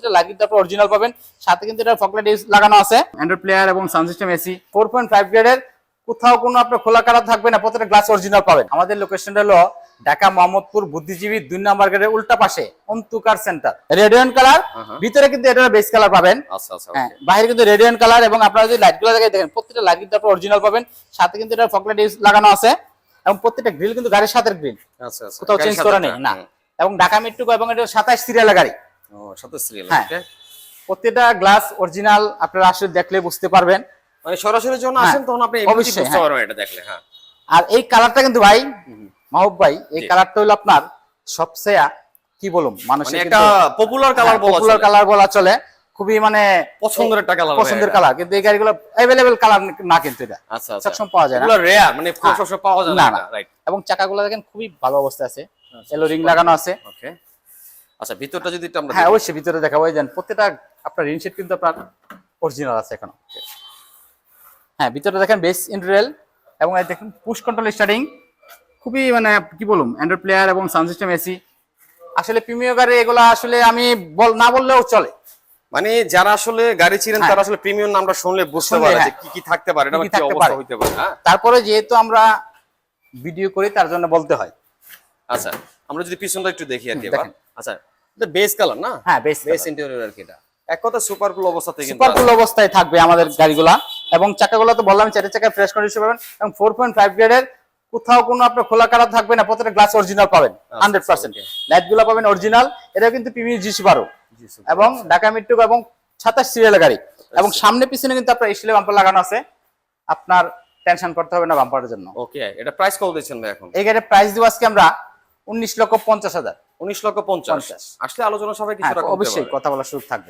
প্রত্যেকটা কিন্তু আপনার অরিজিনাল পাবেন। সাথে কিন্তু এটা ফকলাইট লাগানো আছে। অ্যান্ড্রয়েড প্লেয়ার এবং sound system AC four point five গ্রেডের কোথাও কোনো আপনার খোলা কালার থাকবে না প্রত্যেকটা গ্লাস অরিজিনাল পাবেন। আমাদের লোকেশনটা হলো ঢাকা মোহাম্মদপুর বুদ্ধিজীবী দুই নম্বর গেটের উল্টা পাশে অন্তুকার সেন্টার রেডিয়ন কালার ভিতরে কিন্তু এটা বেস কালার পাবেন। আচ্ছা আচ্ছা হ্যাঁ বাইরে কিন্তু রেডিয়ন কালার এবং আপনারা যদি লাইটগুলো দেখেন প্রত্যেকটা লাইট কিন্তু আপনার অরিজিনাল পাবেন। সাথে কিন্তু এটা ফকলাইট লাগানো আছে এবং প্রত্যেকটা গ্রিল কিন্তু গাড়ির সাথে গ্রিল আচ্ছা আচ্ছা। কোথাও চেঞ্জ করা নেই না এবং ঢাকা মেট্রো এবং এটা সাতাশ সিরিয়ালের গাড়ি। ও সাথে সিরিয়াল হ্যাঁ। প্রত্যেকটা গ্লাস অরিজিনাল আপনারা আসলে দেখলে বুঝতে পারবেন। মানে সরাসরি যখন হ্যাঁ, আসেন তখন আপনি অবশ্যই, বুঝতে হ্যাঁ। পারবেন এটা দেখলে হ্যাঁ। আর এই কালারটা কিন্তু ভাই মাহবুব ভাই এই কালারটা হলো আপনার সবচেয়ে কি বলুম মানে মানুষের একটা পপুলার কালার বলা পপুলার চলে। কালার বলা চলে। খুবই মানে পছন্দের একটা কালার পছন্দের কালার কিন্তু এই গাড়িগুলো অ্যাভেলেবেল কালার না কিন্তু এটা। আচ্ছা আচ্ছা। পাওয়া যায় না। এগুলো রেয়ার মানে। সবসময় পাওয়া যায় না। রাইট এবং চাকাগুলো দেখেন খুবই ভালো অবস্থা আছে। এলো রিং লাগানো আছে। আচ্ছা ভিতরটা যদি আমরা হ্যাঁ অবশ্যই ভিতরে দেখাবো। এই দেন প্রত্যেকটা আপনার রিনশেট কিন্তু আপনার অরিজিনাল আছে এখনও। হ্যাঁ ভিতরে দেখেন বেস ইন্টারেল এবং এই দেখেন পুশ কন্ট্রোল স্টার্টিং খুবই মানে কি বলুম অ্যান্ড্রয়েড প্লেয়ার এবং সাউন্ড সিস্টেম এসি আসলে প্রিমিয়ার গাড়ি এগুলো আসলে আমি বল না বললেও চলে। মানে যারা আসলে গাড়ি ছিলেন হ্যাঁ। তারা আসলে প্রিমিয়াম নামটা শুনলে বুঝতে পারে যে হ্যাঁ। কি কি থাকতে পারে এটা কি বা কি কি অবস্থা হইতে পারে হ্যাঁ। তারপরে যেহেতু আমরা ভিডিও করি তার জন্য বলতে হয়। আচ্ছা আমরা যদি পিছনটা একটু দেখি আর কি আচ্ছা বেস কালার না? হ্যাঁ বেশ বেস ইন্টেরিয়র আর কি এটা। এক কথা সুপার কুল অবস্থাতে কিন্তু সুপার কুল অবস্থায় থাকবে আমাদের গাড়িগুলা। এবং চাকাগুলো তো বললাম চাকা ফ্রেশ কন্ডিশন পাবেন। এবং ফোর পয়েন্ট ফাইভ গ্রেডের কোথাও কোনো আপনার খোলা কালার থাকবে না প্রত্যেকটা গ্লাস অরিজিনাল পাবেন হান্ড্রেড পার্সেন্ট okay. লাইটগুলো পাবেন অরিজিনাল এটা কিন্তু জিসি super। এবং ঢাকা মিট্টু এবং সাতাশ সিরিয়ালের গাড়ি। এবং সামনে পিছনে কিন্তু আপনার স্টিলের বাম্পার লাগানো আছে। আপনার টেনশন করতে হবে না বাম্পারের জন্য। ওকে এটা প্রাইস কত দিচ্ছেন ভাই এখন? এই গাড়ির প্রাইস দিব আজকে আমরা উনিশ লক্ষ পঞ্চাশ হাজার। উনিশ লক্ষ পঞ্চাশ। আসলে আলোচনা সভায় কিছু কিছুটা অবশ্যই কথা বলার সুযোগ থাকবে।